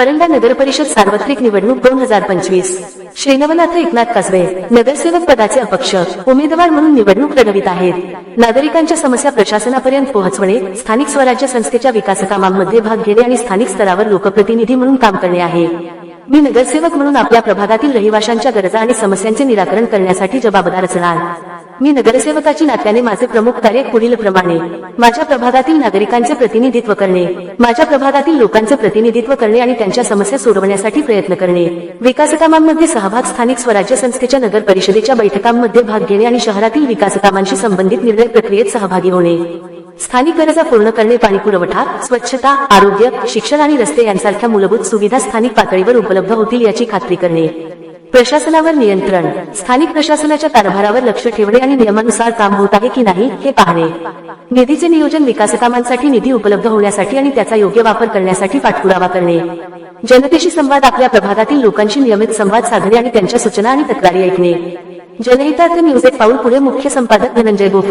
परंडा नगर परिषद सार्वत्रिक निवडणूक दोन हजार पंचवीस. श्रीनवनाथ एकनाथ कसबे नगरसेवक पदाचे अपक्ष उमेदवार म्हणून निवडणूक लढवित आहेत. नागरिकांच्या समस्या प्रशासनापर्यंत पोहोचवणे स्थानिक स्वराज्य संस्थेच्या विकासकामांमध्ये भाग घेणे आणि स्थानिक स्तरावर लोकप्रतिनिधी म्हणून काम करणे आहे. मी नगरसेवक म्हणून आपल्या प्रभागातील रहिवाशांच्या गरजा आणि समस्यांचे निराकरण करण्यासाठी जबाबदार असणार. मी नगरसेवकाची नात्याने माझे प्रमुख कार्य पुढील प्रमाणे. माझ्या प्रभागातील नागरिकांचे प्रतिनिधित्व करणे. माझ्या प्रभागातील लोकांचे प्रतिनिधित्व करणे आणि त्यांच्या समस्या सोडवण्यासाठी प्रयत्न करणे. विकासकामांमध्ये सहभाग स्थानिक स्वराज्य संस्थेच्या नगर परिषदेच्या बैठकांमध्ये भाग घेणे आणि शहरातील विकासकामांशी संबंधित निर्णय प्रक्रियेत सहभागी होणे. स्थानिक गरजा पूर्ण करणे पाणी पुरवठा स्वच्छता आरोग्य शिक्षण आणि रस्ते यांसारख्या मूलभूत सुविधा स्थानिक पातळीवर उपलब्ध होतील याची खात्री करणे. प्रशासनावर नियंत्रण. स्थानिक प्रशासनाच्या कारभारावर लक्ष ठेवणे आणि नियमानुसार काम होत आहे की नाही हे पाहणे. निधीचे नियोजन विकासकामांसाठी निधी उपलब्ध होण्यासाठी आणि त्याचा योग्य वापर करण्यासाठी पाठपुरावा करणे. जनतेशी संवाद आपल्या प्रभागातील लोकांशी नियमित संवाद साधणे आणि त्यांच्या सूचना आणि तक्रारी ऐकणे. जनहितार्थ न्यूज एक पाऊल पुढे मुख्य संपादक धनंजय गोफळे